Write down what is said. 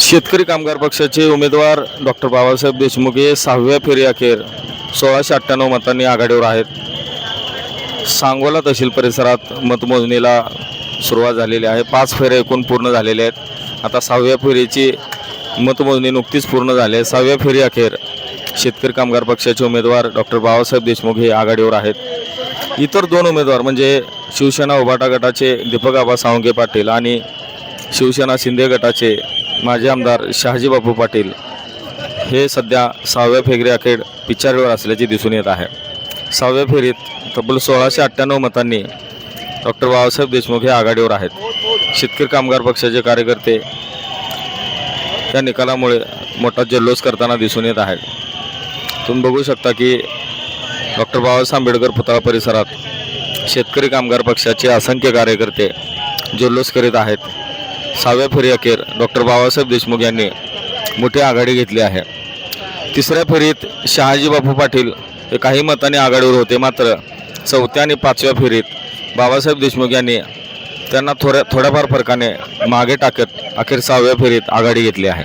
शेतकरी कामगार पक्षाचे उमेदवार डॉक्टर बाबासाहेब देशमुख हे सहाव्या फेरी अखेर सोळाशे अठ्ठ्याण्णव मतांनी आघाडीवर आहेत. सांगोला तहसील परिसरात मतमोजणीला सुरुवात झालेली आहे. पाच फेऱ्या एकूण पूर्ण झालेल्या आहेत. आता सहाव्या फेरीची मतमोजणी नुकतीच पूर्ण झाली आहे. सहाव्या फेरी अखेर शेतकरी कामगार पक्षाचे उमेदवार डॉक्टर बाबासाहेब देशमुख हे आघाडीवर आहेत. इतर दोन उमेदवार म्हणजे शिवसेना उभाटा गटाचे दीपक आबा सावंगे पाटील आणि शिवसेना शिंदे गटाचे माजी आमदार शहाजी बापू पाटील हे सध्या सहाव्या फेरी अखेर पिछाडीवर असल्याचे दिसून येत आहे. सहाव्या फेरीत तब्बल सोळाशे अठ्ठ्याण्णव मतांनी डॉक्टर बाबासाहेब देशमुख हे आघाडीवर आहेत. शेतकरी कामगार पक्षाचे कार्यकर्ते त्या निकालामुळे मोठा जल्लोष करताना दिसून येत आहेत तुम्ही बघू शकता की डॉक्टर बाबासाहेब आंबेडकर पुतळा परिसरात शेतकरी कामगार पक्षाचे असंख्य कार्यकर्ते जल्लोष करीत आहेत. सहाव्या फेरी अखेर डॉक्टर बाबासाहेब देशमुख यांनी मोठी आघाडी घेतली आहे. तिसऱ्या फेरीत शहाजी बापू पाटील हे काही मताने आघाडीवर होते. मात्र चौथ्या आणि पाचव्या फेरीत बाबासाहेब देशमुख यांनी त्यांना थोड्या थोड्याफार फरकाने मागे टाकत अखेर सहाव्या फेरीत आघाडी घेतली आहे.